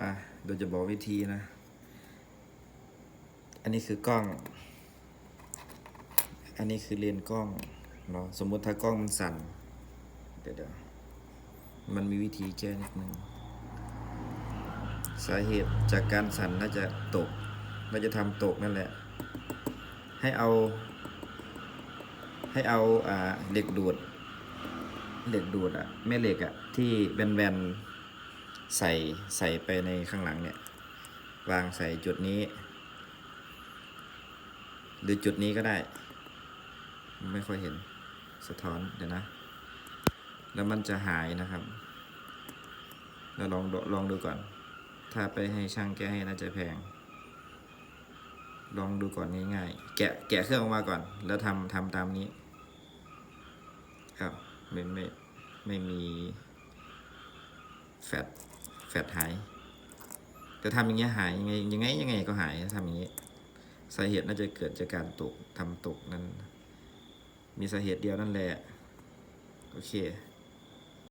มาเดี๋ยวจะบอกวิธีนะ อันนี้คือกล้อง อันนี้คือเลนกล้องเนาะสมมุติถ้ากล้องมันสั่น เดี๋ยวเดี๋ยวมันมีวิธีแก้นิดนึงสาเหตุจากการสั่นน่าจะตกน่าจะทำตกนั่นแหละ ให้เอา ให้เอาอ่าเหล็กดูดเหล็กดูดอะแม่เหล็กอะที่แบนๆ ใส่ใส่ไปในข้างหลังเนี่ย วางใส่จุดนี้ หรือจุดนี้ก็ได้ ไม่ค่อยเห็นสะท้อนเดี๋ยวนะ แล้วมันจะหายนะครับเราลองลองดูก่อน ถ้าไปให้ช่างแก้ให้น่าจะแพง ลองดูก่อนง่ายๆแกะแกะเครื่องออกมาก่อน แล้วทำทำตามนี้ ครับไม่ไม่ไม่มีแฟด แฟดหาย จะทำอย่างเงี้ยหายยังไงยังไงยังไงก็หายถ้าทำอย่างงี้สาเหตุน่าจะเกิดจากการตกทำตกนั้น มีสาเหตุเดียวนั่นแหละ โอเค